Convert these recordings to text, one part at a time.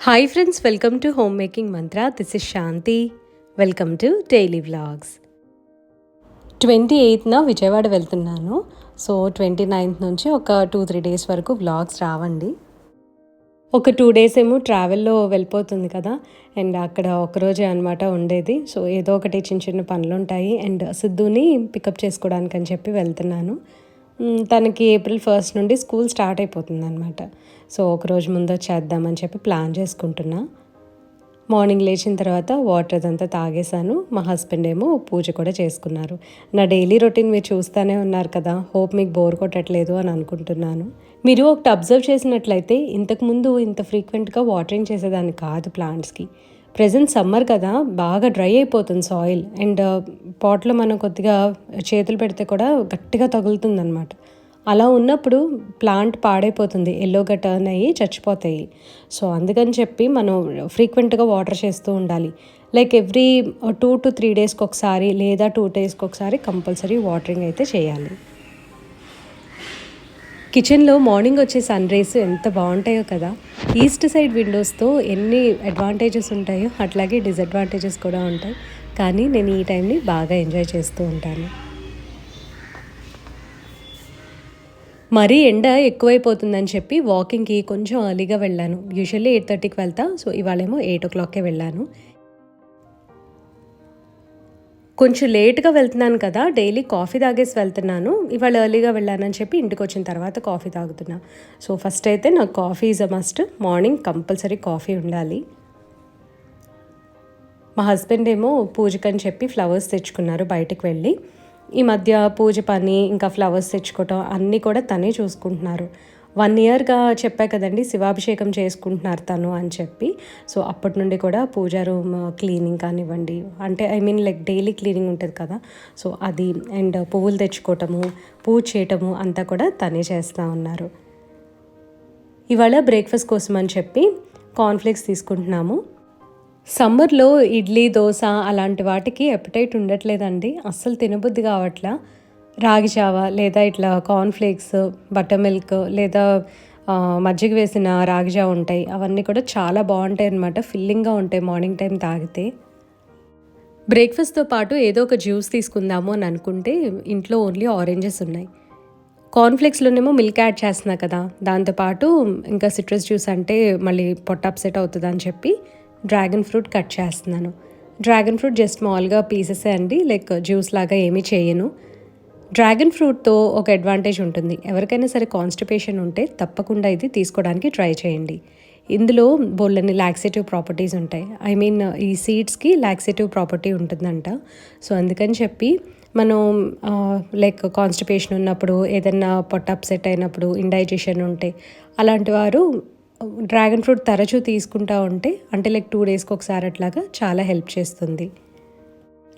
Hi friends welcome to home making mantra this is Shanti welcome to daily vlogs twenty ఎయిత్న Vijayawada వెళ్తున్నాను. So twenty ninth నుంచి ఒక two three days వరకు vlogs రావండి. ఒక two days ఏమో ట్రావెల్లో వెళ్ళిపోతుంది కదా. అండ్ అక్కడ ఒకరోజే అనమాట ఉండేది. సో ఏదో ఒకటి చిన్న చిన్న పనులు ఉంటాయి అండ్ సిద్ధుని పికప్ చేసుకోవడానికి అని చెప్పి వెళ్తున్నాను. తనకి ఏప్రిల్ ఫస్ట్ నుండి స్కూల్ స్టార్ట్ అయిపోతుంది అనమాట సో ఒకరోజు ముందు చేద్దామని చెప్పి ప్లాన్ చేసుకుంటున్నా. మార్నింగ్ లేచిన తర్వాత వాటర్ అదంతా తాగేశాను. మా హస్బెండ్ ఏమో పూజ కూడా చేసుకున్నారు. నా డైలీ రొటీన్ మీరు చూస్తూనే ఉన్నారు కదా. హోప్ మీకు బోర్ కొట్టట్లేదు అని అనుకుంటున్నాను. మీరు ఒకటి అబ్జర్వ్ చేసినట్లయితే ఇంతకుముందు ఇంత ఫ్రీక్వెంట్గా వాటరింగ్ చేసేదాన్ని కాదు ప్లాంట్స్కి. ప్రజెంట్ సమ్మర్ కదా బాగా డ్రై అయిపోతుంది సాయిల్. అండ్ uh, పాట్లో మనం కొద్దిగా చేతులు పెడితే కూడా గట్టిగా తగులుతుంది అనమాట అలా ఉన్నప్పుడు ప్లాంట్ పాడైపోతుంది ఎల్లోగా టర్న్ అయ్యి చచ్చిపోతాయి. సో అందుకని చెప్పి మనం ఫ్రీక్వెంట్గా వాటర్ చేస్తూ ఉండాలి. Like every two to three డేస్కి ఒకసారి లేదా టూ డేస్కి ఒకసారి కంపల్సరీ వాటరింగ్ అయితే చేయాలి. కిచెన్లో మార్నింగ్ వచ్చే సన్ రేస్ ఎంత బాగుంటాయో కదా. ఈస్ట్ సైడ్ విండోస్తో ఎన్ని అడ్వాంటేజెస్ ఉంటాయో అట్లాగే డిసడ్వాంటేజెస్ కూడా ఉంటాయి. కానీ నేను ఈ టైంని బాగా ఎంజాయ్ చేస్తూ ఉంటాను. మరీ ఎండ ఎక్కువైపోతుందని చెప్పి వాకింగ్కి కొంచెం అర్లీగా వెళ్ళాను. యూజువల్లీ ఎయిట్ థర్టీకి వెళ్తా సో ఇవాళేమో ఎయిట్ ఓ క్లాక్కే వెళ్ళాను. కొంచెం లేట్గా వెళ్తున్నాను కదా డైలీ కాఫీ తాగేసి వెళ్తున్నాను. ఇవాళ ఎర్లీగా వెళ్ళానని చెప్పి ఇంటికి వచ్చిన తర్వాత కాఫీ తాగుతున్నా. సో ఫస్ట్ అయితే నాకు coffee is a must. Morning compulsory coffee ఉండాలి. మా హస్బెండ్ ఏమో పూజకని చెప్పి ఫ్లవర్స్ తెచ్చుకున్నారు బయటకు వెళ్ళి. ఈ మధ్య పూజ పని ఇంకా ఫ్లవర్స్ తెచ్చుకోవటం అన్నీ కూడా తనే చూసుకుంటున్నారు. వన్ ఇయర్గా చెప్పా కదండి శివాభిషేకం చేసుకుంటున్నారు తను అని చెప్పి. సో అప్పటి నుండి కూడా పూజా రూమ్ క్లీనింగ్ కానివ్వండి అంటే I mean like daily cleaning ఉంటుంది కదా. సో అది అండ్ పువ్వులు తెచ్చుకోవటము పూజ చేయటము అంతా కూడా తనే చేస్తూ ఉన్నారు. ఇవాళ బ్రేక్ఫాస్ట్ కోసం అని చెప్పి కాన్ఫ్లెక్స్ తీసుకుంటున్నాము. సమ్మర్లో ఇడ్లీ దోశ అలాంటి వాటికి ఎపటైట్ ఉండట్లేదండి. అస్సలు తినబుద్ధి కావట్లా. రాగి జావ లేదా ఇట్లా కార్న్ఫ్లేక్స్ బటర్ మిల్క్ లేదా మజ్జిగ వేసిన రాగి జావ ఉంటాయి. అవన్నీ కూడా చాలా బాగుంటాయి అన్నమాట. ఫిల్లింగ్గా ఉంటాయి. మార్నింగ్ టైం తాగితే. బ్రేక్ఫాస్ట్తో పాటు ఏదో ఒక జ్యూస్ తీసుకుందాము అని అనుకుంటే ఇంట్లో ఓన్లీ ఆరెంజెస్ ఉన్నాయి. కార్న్ఫ్లెక్స్లోనేమో మిల్క్ యాడ్ చేస్తున్నా కదా. దాంతోపాటు ఇంకా సిట్రస్ జ్యూస్ అంటే మళ్ళీ పొట్ట అప్సెట్ అవుతుంది అని చెప్పి డ్రాగన్ ఫ్రూట్ కట్ చేస్తున్నాను. డ్రాగన్ ఫ్రూట్ జస్ట్ మామూలుగా పీసెసే అండి. లైక్ జ్యూస్ లాగా ఏమీ చేయను. డ్రాగన్ ఫ్రూట్తో ఒక అడ్వాంటేజ్ ఉంటుంది. ఎవరికైనా సరే కాన్స్టిపేషన్ ఉంటే తప్పకుండా ఇది తీసుకోవడానికి ట్రై చేయండి. ఇందులో బోళ్ళని లాక్సేటివ్ ప్రాపర్టీస్ ఉంటాయి. ఐ మీన్ ఈ సీడ్స్కి లాక్సేటివ్ ప్రాపర్టీ ఉంటుందంట. సో అందుకని చెప్పి మనం లైక్ కాన్స్టిపేషన్ ఉన్నప్పుడు ఏదన్నా పొట్ట అప్సెట్ అయినప్పుడు ఇండైజెషన్ ఉంటే అలాంటి వారు డ్రాగన్ ఫ్రూట్ తరచూ తీసుకుంటా ఉంటే అంటే లైక్ టూ డేస్కి ఒకసారి అట్లాగా చాలా హెల్ప్ చేస్తుంది.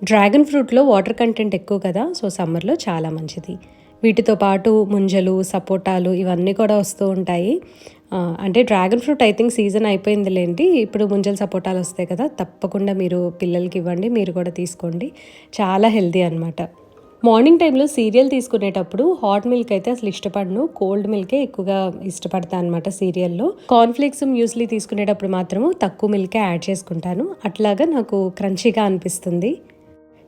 డ్రాగన్ ఫ్రూట్లో వాటర్ కంటెంట్ ఎక్కువ కదా సో సమ్మర్లో చాలా మంచిది. వీటితో పాటు ముంజలు సపోటాలు ఇవన్నీ కూడా వస్తూ ఉంటాయి. అంటే dragon fruit I think season అయిపోయిందిలేండి. ఇప్పుడు ముంజలు సపోటాలు వస్తాయి కదా తప్పకుండా మీరు పిల్లలకి ఇవ్వండి మీరు కూడా తీసుకోండి. చాలా హెల్దీ అనమాట మార్నింగ్ టైంలో సీరియల్ తీసుకునేటప్పుడు హాట్ మిల్క్ అయితే అసలు ఇష్టపడను. కోల్డ్ మిల్కే ఎక్కువగా ఇష్టపడతాను అనమాట సీరియల్లో. కార్న్ఫ్లేక్స్ మ్యూస్లీ తీసుకునేటప్పుడు మాత్రము తక్కువ మిల్కే యాడ్ చేసుకుంటాను. అట్లాగా నాకు క్రంచీగా అనిపిస్తుంది.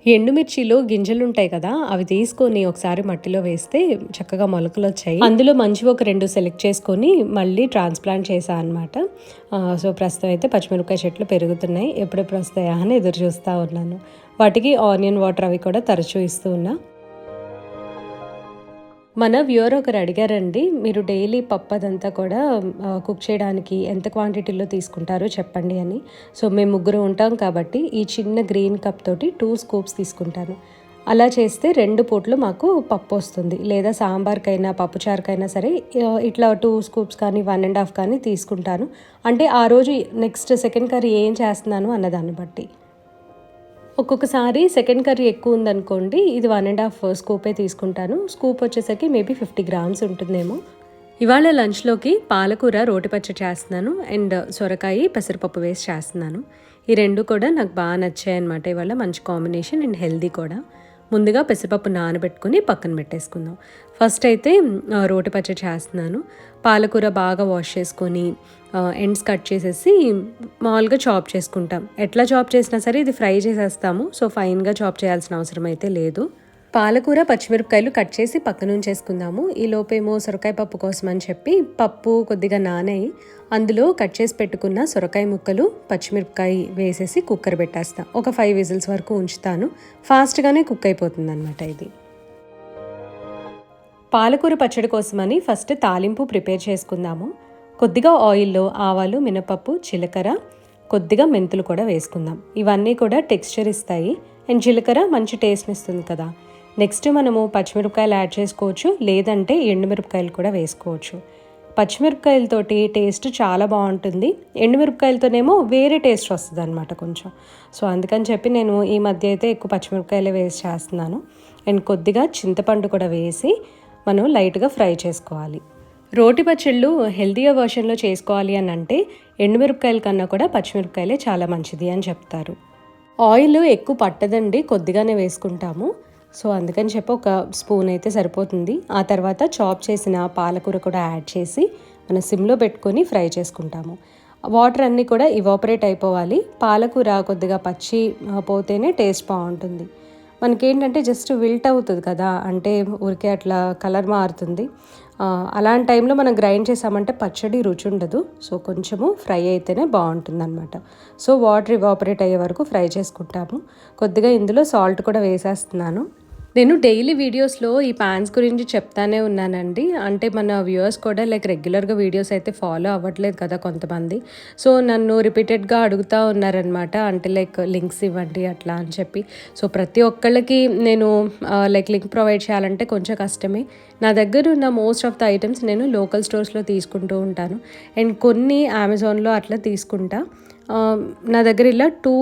ఎండుమిర్చిలో గింజలు ఉంటాయి కదా అవి తీసుకొని ఒకసారి మట్టిలో వేస్తే చక్కగా మొలకలు వచ్చాయి అందులో మంచి ఒక రెండు సెలెక్ట్ చేసుకొని మళ్ళీ ట్రాన్స్ప్లాంట్ చేశాను అనమాట సో ప్రస్తుతం అయితే పచ్చిమిరపకాయ చెట్లు పెరుగుతున్నాయి. ఎప్పుడెప్పుడు వస్తాయా అని ఎదురు చూస్తూ ఉన్నాను. వాటికి ఆనియన్ వాటర్ అవి కూడా తరచూ ఇస్తూ ఉన్నా. మన వ్యూర్ ఒకరు అడిగారండి మీరు డైలీ పప్పు అదంతా కూడా కుక్ చేయడానికి ఎంత క్వాంటిటీలో తీసుకుంటారో చెప్పండి అని. సో మేము ముగ్గురు ఉంటాం కాబట్టి ఈ చిన్న గ్రీన్ కప్ తోటి టూ స్కూప్స్ తీసుకుంటాను. అలా చేస్తే రెండు పూట్లు మాకు పప్పు వస్తుంది. లేదా సాంబార్కైనా పప్పుచారుకైనా సరే ఇట్లా టూ స్కూప్స్ కానీ వన్ అండ్ హాఫ్ కానీ తీసుకుంటాను. అంటే ఆ రోజు నెక్స్ట్ సెకండ్ కర్రీ ఏం చేస్తున్నాను అన్నదాన్ని బట్టి. ఒక్కొక్కసారి సెకండ్ కర్రీ ఎక్కువ ఉందనుకోండి ఇది వన్ అండ్ హాఫ్ స్కూపే తీసుకుంటాను. స్కూప్ వచ్చేసరికి మేబీ ఫిఫ్టీ గ్రామ్స్ ఉంటుందేమో. ఇవాళ లంచ్లోకి పాలకూర రోటి పచ్చడి చేస్తున్నాను అండ్ సొరకాయ పెసరపప్పు వేసి చేస్తున్నాను. ఈ రెండు కూడా నాకు బాగా నచ్చాయి అనమాట ఇవాళ మంచి కాంబినేషన్ అండ్ హెల్దీ కూడా. ముందుగా పెసరపప్పు నానబెట్టుకొని పక్కన పెట్టేసుకుందాం. ఫస్ట్ అయితే రోటి పచ్చడి చేస్తున్నాను. పాలకూర బాగా వాష్ చేసుకొని ఎండ్స్ కట్ చేసేసి మామూలుగా చాప్ చేసుకుంటాం. ఎట్లా చాప్ చేసినా సరే ఇది ఫ్రై చేసేస్తాము. సో ఫైన్గా చాప్ చేయాల్సిన అవసరం అయితే లేదు. పాలకూర పచ్చిమిరపకాయలు కట్ చేసి పక్కన ఉంచేసుకుందాము. ఈ లోపేమో సొరకాయ పప్పు కోసం అని చెప్పి పప్పు కొద్దిగా నానయి అందులో కట్ చేసి పెట్టుకున్న సొరకాయ ముక్కలు పచ్చిమిరపకాయ వేసేసి కుక్కర్ పెట్టేస్తా. ఒక ఫైవ్ విజిల్స్ వరకు ఉంచుతాను. ఫాస్ట్గానే కుక్ అయిపోతుంది అనమాట ఇది. పాలకూర పచ్చడి కోసమని ఫస్ట్ తాలింపు ప్రిపేర్ చేసుకుందాము. కొద్దిగా ఆయిల్లో ఆవాలు మినపప్పు జీలకర్ర కొద్దిగా మెంతులు కూడా వేసుకుందాం. ఇవన్నీ కూడా టెక్స్చర్ ఇస్తాయి. అండ్ జీలకర్ర మంచి టేస్ట్ని ఇస్తుంది కదా. నెక్స్ట్ మనము పచ్చిమిరపకాయలు యాడ్ చేసుకోవచ్చు లేదంటే ఎండుమిరపకాయలు కూడా వేసుకోవచ్చు. పచ్చిమిరపకాయలతోటి టేస్ట్ చాలా బాగుంటుంది. ఎండుమిరపకాయలతోనేమో వేరే టేస్ట్ వస్తుంది అనమాట కొంచెం. సో అందుకని చెప్పి నేను ఈ మధ్య అయితే ఎక్కువ పచ్చిమిరపకాయలే వేసి చేస్తున్నాను. అండ్ కొద్దిగా చింతపండు కూడా వేసి మనం లైట్గా ఫ్రై చేసుకోవాలి. రోటి పచ్చళ్ళు హెల్తీగా వర్షన్లో చేసుకోవాలి అని అంటే ఎండుమిరపకాయల కన్నా కూడా పచ్చిమిరపకాయలే చాలా మంచిది అని చెప్తారు. ఆయిల్ ఎక్కువ పట్టదండి కొద్దిగానే వేసుకుంటాము. సో అందుకని చెప్పి ఒక స్పూన్ అయితే సరిపోతుంది. ఆ తర్వాత చాప్ చేసిన పాలకూర కూడా యాడ్ చేసి మనం సిమ్లో పెట్టుకొని ఫ్రై చేసుకుంటాము. వాటర్ అన్నీ కూడా ఇవాపరేట్ అయిపోవాలి. పాలకూర కొద్దిగా పచ్చి పోతేనే టేస్ట్ బాగుంటుంది. మనకేంటంటే జస్ట్ విల్ట్ అవుతుంది కదా అంటే ఊరికే అట్లా కలర్ మారుతుంది. అలాంటి టైంలో మనం గ్రైండ్ చేసామంటే పచ్చడి రుచి ఉండదు. సో కొంచెము ఫ్రై అయితేనే బాగుంటుంది అనమాట సో వాటర్ ఇవాపరేట్ అయ్యే వరకు ఫ్రై చేసుకుంటాము. కొద్దిగా ఇందులో సాల్ట్ కూడా వేసేస్తున్నాను. నేను డైలీ వీడియోస్లో ఈ ప్యాన్స్ గురించి చెప్తానే ఉన్నానండి. అంటే మన వ్యూవర్స్ కూడా లైక్ రెగ్యులర్గా వీడియోస్ అయితే ఫాలో అవ్వట్లేదు కదా కొంతమంది. సో నన్ను రిపీటెడ్గా అడుగుతూ ఉన్నారనమాట అంటే లైక్ లింక్స్ ఇవ్వండి అట్లా అని చెప్పి. సో ప్రతి ఒక్కళ్ళకి నేను లైక్ లింక్ ప్రొవైడ్ చేయాలంటే కొంచెం కష్టమే. నా దగ్గర ఉన్న మోస్ట్ ఆఫ్ ద ఐటమ్స్ నేను లోకల్ స్టోర్స్లో తీసుకుంటూ ఉంటాను. అండ్ కొన్ని అమెజాన్లో అట్లా తీసుకుంటా. నా దగ్గర ఇలా టూ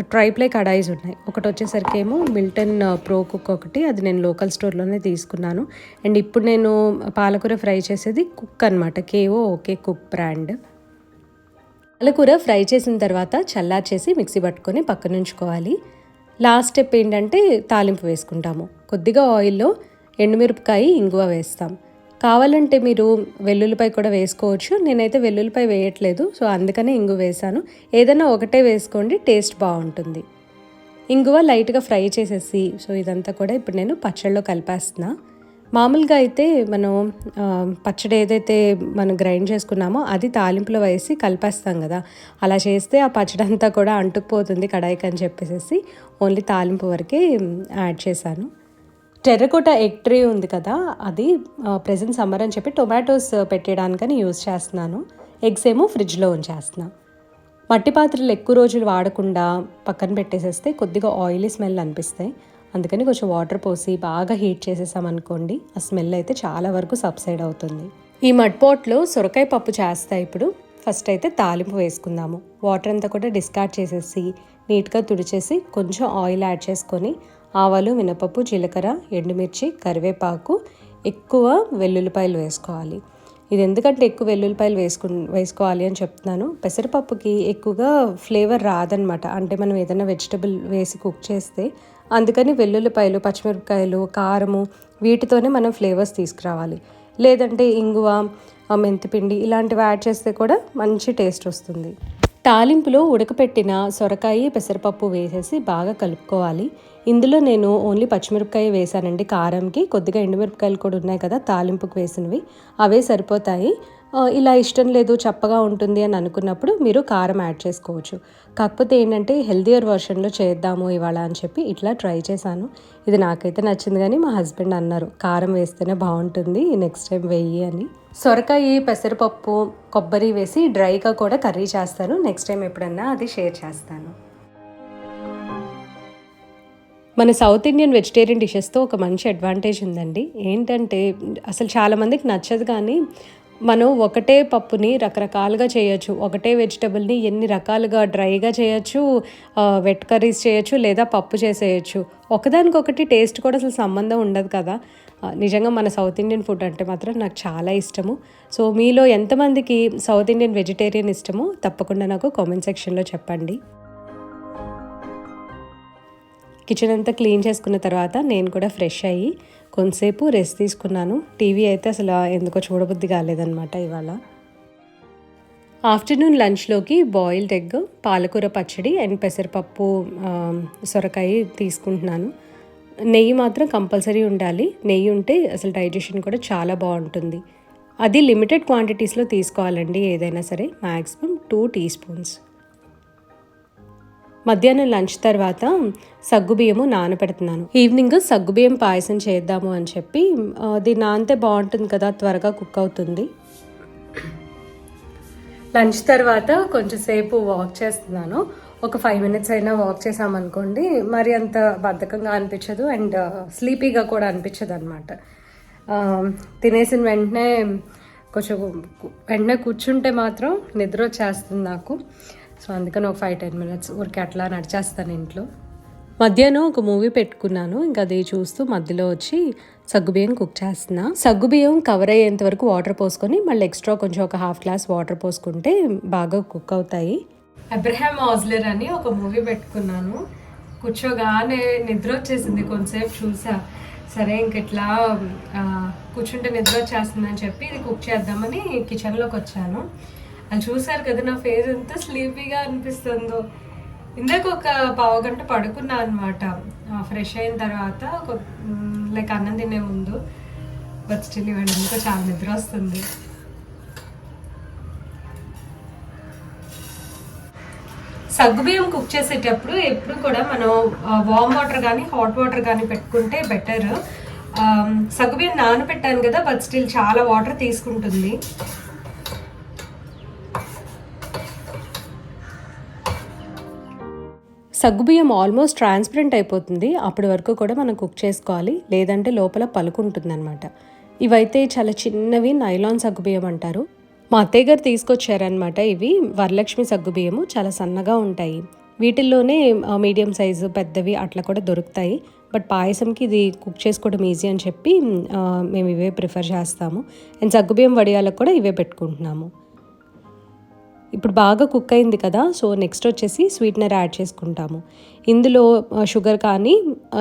ట్రైప్లే కడాయిస్ ఉన్నాయి. ఒకటి వచ్చేసరికి ఏమో మిల్టన్ ప్రో కుక్ ఒకటి. అది నేను లోకల్ స్టోర్లోనే తీసుకున్నాను. అండ్ ఇప్పుడు నేను పాలకూర ఫ్రై చేసేది కుక్ అనమాట కేవో ఓకే కుక్ బ్రాండ్. పాలకూర ఫ్రై చేసిన తర్వాత చల్లార్చేసి మిక్సీ పట్టుకొని పక్కన ఉంచుకోవాలి. లాస్ట్ స్టెప్ ఏంటంటే తాలింపు వేసుకుంటాము. కొద్దిగా ఆయిల్లో ఎండుమిరపకాయ ఇంగువ వేస్తాం. కావాలంటే మీరు వెల్లుల్లిపాయ కూడా వేసుకోవచ్చు. నేనైతే వెల్లుల్లిపాయ వేయట్లేదు సో అందుకనే ఇంగు వేసాను ఏదైనా ఒకటే వేసుకోండి టేస్ట్ బాగుంటుంది. ఇంగువ లైట్గా ఫ్రై చేసేసి సో ఇదంతా కూడా ఇప్పుడు నేను పచ్చళ్ళలో కలిపేస్తున్నా. మామూలుగా అయితే మనం పచ్చడి ఏదైతే మనం గ్రైండ్ చేసుకున్నామో అది తాలింపులో వేసి కలిపేస్తాం కదా. అలా చేస్తే ఆ పచ్చడి అంతా కూడా అంటుకుపోతుంది కడాయికి అని చెప్పేసి ఓన్లీ తాలింపు వరకే యాడ్ చేశాను. టెర్రకోట ఎగ్ ట్రీ ఉంది కదా అది ప్రజెంట్ సమ్మర్ అని చెప్పి టొమాటోస్ పెట్టేయడానికని యూజ్ చేస్తున్నాను. ఎగ్స్ ఏమో ఫ్రిడ్జ్లో ఉంచేస్తున్నాను మట్టి పాత్రలు ఎక్కువ రోజులు వాడకుండా పక్కన పెట్టేసేస్తే కొద్దిగా ఆయిలీ స్మెల్ అనిపిస్తాయి. అందుకని కొంచెం వాటర్ పోసి బాగా హీట్ చేసేసామనుకోండి ఆ స్మెల్ అయితే చాలా వరకు సబ్సైడ్ అవుతుంది. ఈ మడ్ పాట్లో సొరకాయ పప్పు చేస్తా ఇప్పుడు. ఫస్ట్ అయితే తాలింపు వేసుకుందాము. వాటర్ అంతా కూడా డిస్కార్డ్ చేసేసి నీట్గా తుడిచేసి కొంచెం ఆయిల్ యాడ్ చేసుకొని ఆవాలు మినపప్పు జీలకర్ర ఎండుమిర్చి కరివేపాకు ఎక్కువ వెల్లుల్లిపాయలు వేసుకోవాలి. ఇది ఎందుకంటే ఎక్కువ వెల్లుల్లిపాయలు వేసుకు వేసుకోవాలి అని చెప్తున్నాను. పెసరపప్పుకి ఎక్కువగా ఫ్లేవర్ రాదనమాట అంటే మనం ఏదైనా వెజిటబుల్ వేసి కుక్ చేస్తే అందుకని వెల్లుల్లిపాయలు పచ్చిమిరపకాయలు కారము వీటితోనే మనం ఫ్లేవర్స్ తీసుకురావాలి. లేదంటే ఇంగువ మెంతిపిండి ఇలాంటివి యాడ్ చేస్తే కూడా మంచి టేస్ట్ వస్తుంది. తాలింపులో ఉడకపెట్టిన సొరకాయ పెసరపప్పు వేసేసి బాగా కలుపుకోవాలి. ఇందులో నేను ఓన్లీ పచ్చిమిరపకాయ వేసానండి కారంకి కొద్దిగా ఎండుమిరపకాయలు కూడా ఉన్నాయి కదా తాలింపుకు వేసినవి. అవే సరిపోతాయి. ఇలా ఇష్టం లేదు చప్పగా ఉంటుంది అని అనుకున్నప్పుడు మీరు కారం యాడ్ చేసుకోవచ్చు. కాకపోతే ఏంటంటే హెల్దియర్ వర్షన్లో చేద్దాము ఇవాళ అని చెప్పి ఇట్లా ట్రై చేశాను. ఇది నాకైతే నచ్చింది కానీ మా హస్బెండ్ అన్నారు కారం వేస్తేనే బాగుంటుంది నెక్స్ట్ టైం వెయ్యి అని. సొరకాయ పెసరపప్పు కొబ్బరి వేసి డ్రైగా కూడా కర్రీ చేస్తాను నెక్స్ట్ టైం ఎప్పుడన్నా అది షేర్ చేస్తాను. మన సౌత్ ఇండియన్ వెజిటేరియన్ డిషెస్తో ఒక మంచి అడ్వాంటేజ్ ఉందండి. ఏంటంటే అసలు చాలామందికి నచ్చదు కానీ మనం ఒకటే పప్పుని రకరకాలుగా చేయొచ్చు. ఒకటే వెజిటబుల్ని ఎన్ని రకాలుగా డ్రైగా చేయొచ్చు వెట్ కర్రీస్ చేయొచ్చు లేదా పప్పు చేసేయచ్చు. ఒకదానికొకటి టేస్ట్ కూడా అసలు సంబంధం ఉండదు కదా. నిజంగా మన సౌత్ ఇండియన్ ఫుడ్ అంటే మాత్రం నాకు చాలా ఇష్టము. సో మీలో ఎంతమందికి సౌత్ ఇండియన్ వెజిటేరియన్ ఇష్టమో తప్పకుండా నాకు కామెంట్ సెక్షన్లో చెప్పండి. కిచెన్ అంతా క్లీన్ చేసుకున్న తర్వాత నేను కూడా ఫ్రెష్ అయ్యి కొంతసేపు రెస్ట్ తీసుకున్నాను. టీవీ అయితే అసలు ఎందుకో చూడబుద్ధి కాలేదనమాట ఇవాళ. ఆఫ్టర్నూన్ లంచ్లోకి బాయిల్డ్ ఎగ్ పాలకూర పచ్చడి అండ్ పెసరపప్పు సొరకాయ తీసుకుంటున్నాను. నెయ్యి మాత్రం కంపల్సరీ ఉండాలి. నెయ్యి ఉంటే అసలు డైజెషన్ కూడా చాలా బాగుంటుంది. అది లిమిటెడ్ క్వాంటిటీస్లో తీసుకోవాలండి ఏదైనా సరే మ్యాక్సిమం టూ టీ స్పూన్స్. మధ్యాహ్నం లంచ్ తర్వాత సగ్గుబియ్యము నానబెడుతున్నాను ఈవినింగ్ సగ్గుబియ్యం పాయసం చేద్దాము అని చెప్పి అది నానితే బాగుంటుంది కదా త్వరగా కుక్ అవుతుంది. లంచ్ తర్వాత కొంచెంసేపు వాక్ చేస్తున్నాను. ఒక ఫైవ్ మినిట్స్ అయినా వాక్ చేసామనుకోండి మరి అంత బద్ధకంగా అనిపించదు అండ్ స్లీపీగా కూడా అనిపించదు అనమాట తినేసిన వెంటనే కొంచెం వెంటనే కూర్చుంటే మాత్రం నిద్ర వచ్చేస్తుంది నాకు. సో అందుకని ఒక ఫైవ్ టెన్ మినిట్స్ ఊరికి అట్లా నడిచేస్తాను ఇంట్లో. మధ్యాహ్నం ఒక మూవీ పెట్టుకున్నాను. ఇంకా అది చూస్తూ మధ్యలో వచ్చి సగ్గుబియ్యం కుక్ చేస్తున్నా. సగ్గుబియ్యం కవర్ అయ్యేంత వరకు వాటర్ పోసుకొని మళ్ళీ ఎక్స్ట్రా కొంచెం ఒక హాఫ్ గ్లాస్ వాటర్ పోసుకుంటే బాగా కుక్ అవుతాయి. అబ్రహాం ఆజ్లర్ అని ఒక మూవీ పెట్టుకున్నాను. కూర్చోగానే నిద్ర వచ్చేసింది కొంతసేపు చూసా. సరే ఇంక ఇట్లా కూర్చుంటే నిద్ర వచ్చేస్తుందని చెప్పి ఇది కుక్ చేద్దామని కిచెన్లోకి వచ్చాను. అది చూసారు కదా నా ఫేస్ ఎంత స్లీపీగా అనిపిస్తుందో. ఇందాక ఒక పావు గంట పడుకున్నా అనమాట ఫ్రెష్ అయిన తర్వాత ఒక లైక్ అన్నం తినే ముందు. బట్ స్టిల్ ఇవ్వండి ఇంకా చాలా నిద్ర వస్తుంది. సగ్గుబియ్యం కుక్ చేసేటప్పుడు ఎప్పుడు కూడా మనం వామ్ వాటర్ కానీ హాట్ వాటర్ కానీ పెట్టుకుంటే బెటర్ సగ్గుబియ్యం నానబెట్టాను కదా బట్ స్టిల్ చాలా వాటర్ తీసుకుంటుంది. సగ్గుబియ్యం ఆల్మోస్ట్ ట్రాన్స్పరెంట్ అయిపోతుంది. అప్పటి వరకు కూడా మనం కుక్ చేసుకోవాలి. లేదంటే లోపల పలుకుంటుంది అనమాట ఇవైతే చాలా చిన్నవి నైలాన్ సగ్గుబియ్యం అంటారు. మా అత్తయ్య గారు తీసుకొచ్చారనమాట ఇవి. వరలక్ష్మి సగ్గుబియ్యము. చాలా సన్నగా ఉంటాయి. వీటిల్లోనే మీడియం సైజు పెద్దవి అట్లా కూడా దొరుకుతాయి. బట్ పాయసంకి ఇది కుక్ చేసుకోవడం ఈజీ అని చెప్పి మేము ఇవే ప్రిఫర్ చేస్తాము. అండ్ సగ్గుబియ్యం వడియాలకు కూడా ఇవే పెట్టుకుంటున్నాము. ఇప్పుడు బాగా కుక్ అయింది కదా సో నెక్స్ట్ వచ్చేసి స్వీట్నర్ యాడ్ చేసుకుంటాము. ఇందులో షుగర్ కానీ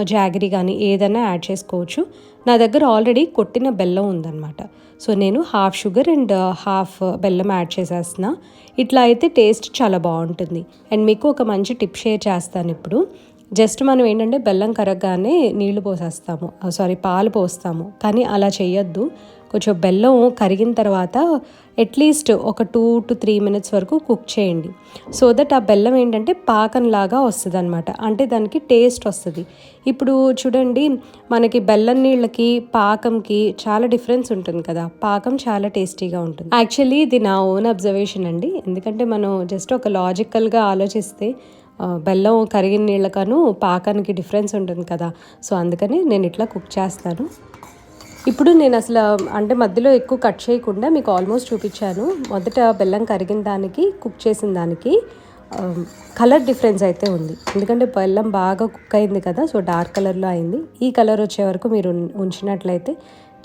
జాగరీ కానీ ఏదైనా యాడ్ చేసుకోవచ్చు. నా దగ్గర ఆల్రెడీ కొట్టిన బెల్లం ఉందన్నమాట. సో నేను హాఫ్ షుగర్ అండ్ హాఫ్ బెల్లం యాడ్ చేసేస్తున్నా. ఇట్లా అయితే టేస్ట్ చాలా బాగుంటుంది. అండ్ మీకు ఒక మంచి టిప్ షేర్ చేస్తాను ఇప్పుడు. జస్ట్ మనం ఏంటంటే బెల్లం కరగగానే నీళ్ళు పోసేస్తాము. సారీ పాలు పోస్తాము. కానీ అలా చేయొద్దు కొంచెం బెల్లం కరిగిన తర్వాత అట్లీస్ట్ ఒక టూ టు త్రీ మినిట్స్ వరకు కుక్ చేయండి. సో దట్ ఆ బెల్లం ఏంటంటే పాకంలాగా వస్తుంది అనమాట అంటే దానికి టేస్ట్ వస్తుంది. ఇప్పుడు చూడండి మనకి బెల్లం నీళ్ళకి పాకంకి చాలా డిఫరెన్స్ ఉంటుంది కదా. పాకం చాలా టేస్టీగా ఉంటుంది. యాక్చువల్లీ ఇది నా ఓన్ అబ్జర్వేషన్ అండి. ఎందుకంటే మనం జస్ట్ ఒక లాజికల్గా ఆలోచిస్తే బెల్లం కరిగిన నీళ్ళకను పాకానికి డిఫరెన్స్ ఉంటుంది కదా. సో అందుకని నేను ఇట్లా కుక్ చేస్తాను. ఇప్పుడు నేను అసలు అంటే మధ్యలో ఎక్కువ కట్ చేయకుండా మీకు ఆల్మోస్ట్ చూపించాను. మొదట బెల్లం కరిగిన దానికి కుక్ చేసిన దానికి కలర్ డిఫరెన్స్ అయితే ఉంది. ఎందుకంటే బెల్లం బాగా కుక్ అయింది కదా సో డార్క్ కలర్లో అయింది. ఈ కలర్ వచ్చే వరకు మీరు ఉంచినట్లయితే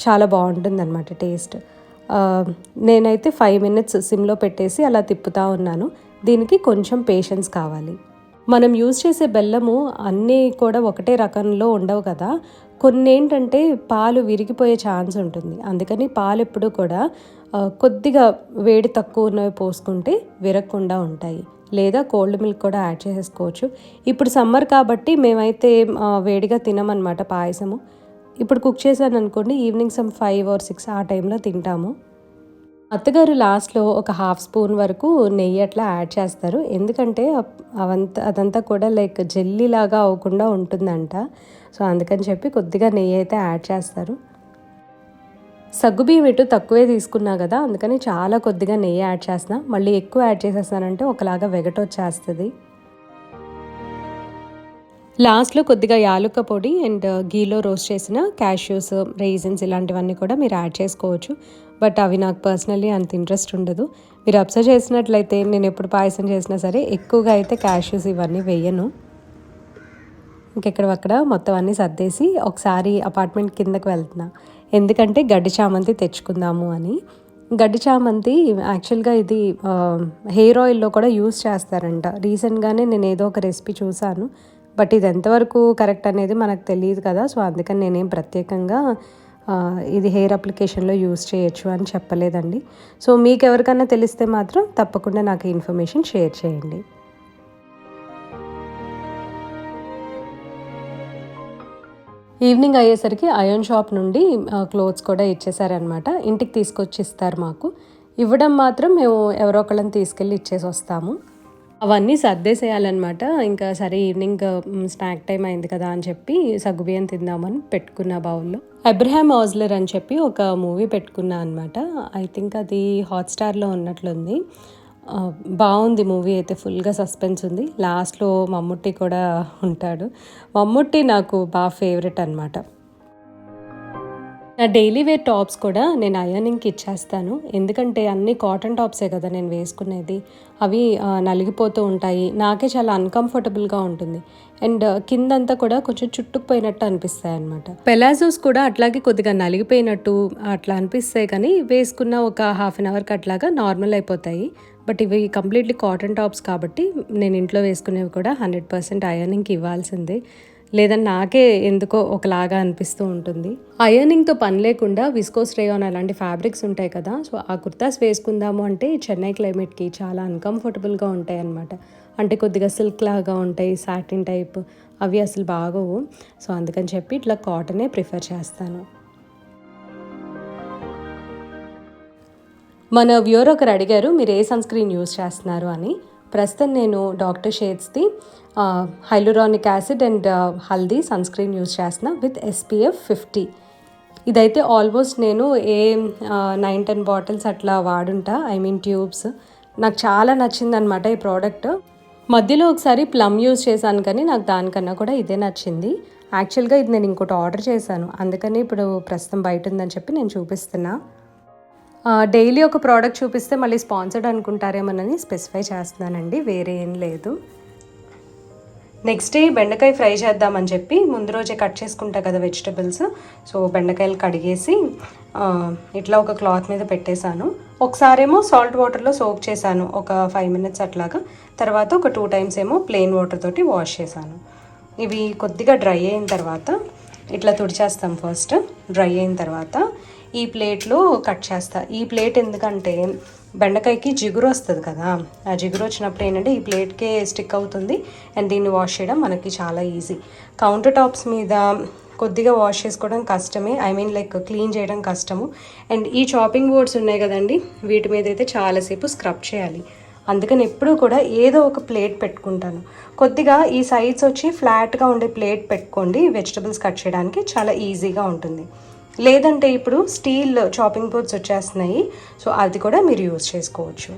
చాలా బాగుంటుంది అనమాట టేస్ట్ నేనైతే ఫైవ్ మినిట్స్ సిమ్లో పెట్టేసి అలా తిప్పుతూ ఉన్నాను. దీనికి కొంచెం పేషెన్స్ కావాలి. మనం యూజ్ చేసే బెల్లము అన్నీ కూడా ఒకటే రకంలో ఉండవు కదా. కొన్ని ఏంటంటే పాలు విరిగిపోయే ఛాన్స్ ఉంటుంది. అందుకని పాలు ఎప్పుడు కూడా కొద్దిగా వేడి తక్కువ ఉన్నవి పోసుకుంటే విరగకుండా ఉంటాయి. లేదా కోల్డ్ మిల్క్ కూడా యాడ్ చేసేసుకోవచ్చు. ఇప్పుడు సమ్మర్ కాబట్టి మేమైతే వేడిగా తినమన్నమాట పాయసము. ఇప్పుడు కుక్ చేశాను అనుకోండి evening some five or six ఆ టైంలో తింటాము. అత్తగారు లాస్ట్లో ఒక హాఫ్ స్పూన్ వరకు నెయ్యి అట్లా యాడ్ చేస్తారు. ఎందుకంటే అవంతా అదంతా కూడా లైక్ జెల్లీ లాగా అవ్వకుండా ఉంటుందంట. సో అందుకని చెప్పి కొద్దిగా నెయ్యి అయితే యాడ్ చేస్తారు. సగ్గుబియ్యం ఇటు తక్కువే తీసుకున్నా కదా అందుకని చాలా కొద్దిగా నెయ్యి యాడ్ చేస్తున్నా. మళ్ళీ ఎక్కువ యాడ్ చేసేస్తానంటే ఒకలాగా వెగటొచ్చేస్తుంది. లాస్ట్లో కొద్దిగా యాలుక్క పొడి అండ్ గీలో రోస్ట్ చేసిన క్యాష్యూస్ రైజిన్స్ ఇలాంటివన్నీ కూడా మీరు యాడ్ చేసుకోవచ్చు. బట్ అవి నాకు పర్సనల్లీ అంత ఇంట్రెస్ట్ ఉండదు. మీరు అబ్జర్వ్ చేసినట్లయితే నేను ఎప్పుడు పాయసం చేసినా సరే ఎక్కువగా అయితే క్యాష్యూస్ ఇవన్నీ వేయను. ఇంకెక్కడ అక్కడ మొత్తం అన్నీ సర్దేసి ఒకసారి అపార్ట్మెంట్ కిందకు వెళ్తున్నా. ఎందుకంటే గడ్డి చామంతి తెచ్చుకుందాము అని. గడ్డి చామంతి యాక్చువల్గా ఇది హెయిర్ ఆయిల్లో కూడా యూస్ చేస్తారంట. రీసెంట్గానే నేను ఏదో ఒక రెసిపీ చూశాను. బట్ ఇది ఎంతవరకు కరెక్ట్ అనేది మనకు తెలియదు కదా. సో అందుకని నేనేం ప్రత్యేకంగా ఇది హెయిర్ అప్లికేషన్లో యూజ్ చేయొచ్చు అని చెప్పలేదండి. సో మీకు ఎవరికైనా తెలిస్తే మాత్రం తప్పకుండా నాకు ఇన్ఫర్మేషన్ షేర్ చేయండి. ఈవినింగ్ అయ్యేసరికి అయోన్ షాప్ నుండి క్లోత్స్ కూడా ఇచ్చేసారనమాట ఇంటికి తీసుకొచ్చి ఇస్తారు మాకు. ఇవ్వడం మాత్రం మేము ఎవరో ఒకళ్ళని తీసుకెళ్ళి ఇచ్చేసి వస్తాము. అవన్నీ సర్దేసేయాలన్నమాట. ఇంకా సరే ఈవినింగ్ స్నాక్ టైం అయింది కదా అని చెప్పి సగ్గుబియ్యం తిందామని పెట్టుకున్న బౌల్లో. అబ్రహాం ఆజ్లర్ అని చెప్పి ఒక మూవీ పెట్టుకున్నా అనమాట ఐ థింక్ అది హాట్స్టార్లో ఉన్నట్లుంది. బాగుంది మూవీ అయితే ఫుల్గా సస్పెన్స్ ఉంది. లాస్ట్లో మమ్ముట్టి కూడా ఉంటాడు. మమ్ముట్టి నాకు బాగా ఫేవరెట్ అనమాట నా డైలీ వేర్ టాప్స్ కూడా నేను అయర్నింగ్కి ఇచ్చేస్తాను. ఎందుకంటే అన్ని కాటన్ టాప్సే కదా నేను వేసుకునేది. అవి నలిగిపోతూ ఉంటాయి. నాకే చాలా అన్కంఫర్టబుల్గా ఉంటుంది. అండ్ కిందంతా కూడా కొంచెం చుట్టుకుపోయినట్టు అనిపిస్తాయి అనమాట పెలాజోస్ కూడా అట్లాగే కొద్దిగా నలిగిపోయినట్టు అట్లా అనిపిస్తాయి కానీ వేసుకున్న ఒక హాఫ్ అన్ అవర్కి అట్లాగా నార్మల్ అయిపోతాయి. బట్ ఇవి కంప్లీట్లీ కాటన్ టాప్స్ కాబట్టి నేను ఇంట్లో వేసుకునేవి కూడా హండ్రెడ్ పర్సెంట్ అయర్నింగ్కి ఇవ్వాల్సిందే. లేదని నాకే ఎందుకో ఒకలాగా అనిపిస్తూ ఉంటుంది. అయర్నింగ్తో పని లేకుండా విస్కోస్ రేయాన్ అలాంటి ఫ్యాబ్రిక్స్ ఉంటాయి కదా సో ఆ కుర్తాస్ వేసుకుందాము అంటే చెన్నై క్లైమేట్కి చాలా అన్కంఫర్టబుల్గా ఉంటాయి అన్నమాట. అంటే కొద్దిగా సిల్క్ లాగా ఉంటాయి సాటిన్ టైప్ అవి అసలు బాగోవు. సో అందుకని చెప్పి ఇట్లా కాటనే ప్రిఫర్ చేస్తాను. మన వ్యూర్ ఒకరు అడిగారు మీరు ఏ సన్ స్క్రీన్ యూస్ చేస్తున్నారు? అని. ప్రస్తుతం నేను doctor షేడ్స్ది hyaluronic acid and Haldi sunscreen use చేస్తున్నా విత్ ఎస్పీఎఫ్ ఫిఫ్టీ. ఇదైతే ఆల్మోస్ట్ నేను ఏ నైన్ టెన్ బాటిల్స్ అట్లా వాడుంటా ఐ మీన్ ట్యూబ్స్. నాకు చాలా నచ్చిందనమాట ఈ ప్రోడక్ట్. మధ్యలో ఒకసారి ప్లమ్ యూజ్ చేశాను కానీ నాకు దానికన్నా కూడా ఇదే నచ్చింది. యాక్చువల్గా ఇది నేను ఇంకోటి ఆర్డర్ చేశాను. అందుకని ఇప్పుడు ప్రస్తుతం బయట ఉందని చెప్పి నేను చూపిస్తున్నా. డైలీ ఒక ప్రోడక్ట్ చూపిస్తే మళ్ళీ స్పాన్సర్డ్ అనుకుంటారేమోనని స్పెసిఫై చేస్తున్నానండి. వేరే ఏం లేదు. నెక్స్ట్ డే బెండకాయ ఫ్రై చేద్దామని చెప్పి ముందు రోజే కట్ చేసుకుంటా కదా వెజిటబుల్స్ సో బెండకాయలు కడిగేసి ఇట్లా ఒక క్లాత్ మీద పెట్టేశాను. ఒకసారేమో సాల్ట్ వాటర్లో సోక్ చేశాను ఒక ఫైవ్ మినిట్స్ అట్లాగా. తర్వాత ఒక టూ టైమ్స్ ఏమో ప్లెయిన్ వాటర్ తోటి వాష్ చేశాను. ఇవి కొద్దిగా డ్రై అయిన తర్వాత ఇట్లా తుడిచేస్తాం ఫస్ట్ డ్రై అయిన తర్వాత ఈ ప్లేట్లో కట్ చేస్తా. ఈ ప్లేట్ ఎందుకంటే బెండకాయకి జిగురు వస్తుంది కదా. ఆ జిగురు వచ్చినప్పుడు ఏంటంటే ఈ ప్లేట్కే స్టిక్ అవుతుంది అండ్ దీన్ని వాష్ చేయడం మనకి చాలా ఈజీ. కౌంటర్ టాప్స్ మీద కొద్దిగా వాష్ చేసుకోవడం కష్టమే. ఐ మీన్ లైక్ క్లీన్ చేయడం కష్టము. అండ్ ఈ చాపింగ్ బోర్డ్స్ ఉన్నాయి కదండి వీటి మీద అయితే చాలాసేపు స్క్రబ్ చేయాలి. అందుకని ఎప్పుడూ కూడా ఏదో ఒక ప్లేట్ పెట్టుకుంటాను. కొద్దిగా ఈ సైడ్స్ వచ్చి ఫ్లాట్గా ఉండే ప్లేట్ పెట్టుకోండి వెజిటబుల్స్ కట్ చేయడానికి చాలా ఈజీగా ఉంటుంది. లేదంటే ఇప్పుడు స్టీల్ చాపింగ్ బోర్డ్స్ వచ్చేస్తున్నాయి. సో అది కూడా మీరు యూజ్ చేసుకోవచ్చు.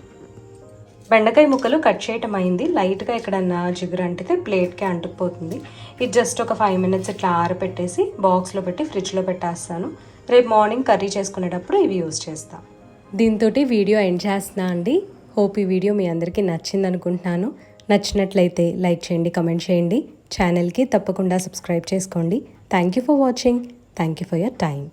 బెండకాయ ముక్కలు కట్ చేయటం అయింది. లైట్గా ఎక్కడన్నా జిగురు అంటితే ప్లేట్కి అంటుకుపోతుంది. ఇది జస్ట్ ఒక ఫైవ్ మినిట్స్ ఇట్లా ఆరబెట్టేసి బాక్స్లో పెట్టి ఫ్రిడ్జ్లో పెట్టేస్తాను. రేపు మార్నింగ్ కర్రీ చేసుకునేటప్పుడు ఇవి యూజ్ చేస్తాను దీంతో వీడియో ఎండ్ చేస్తున్నా అండి. హోప్ ఈ వీడియో మీ అందరికీ నచ్చింది అనుకుంటున్నాను. నచ్చినట్లయితే లైక్ చేయండి కమెంట్ చేయండి. ఛానల్కి తప్పకుండా సబ్స్క్రైబ్ చేసుకోండి. Thank you for watching thank you for your time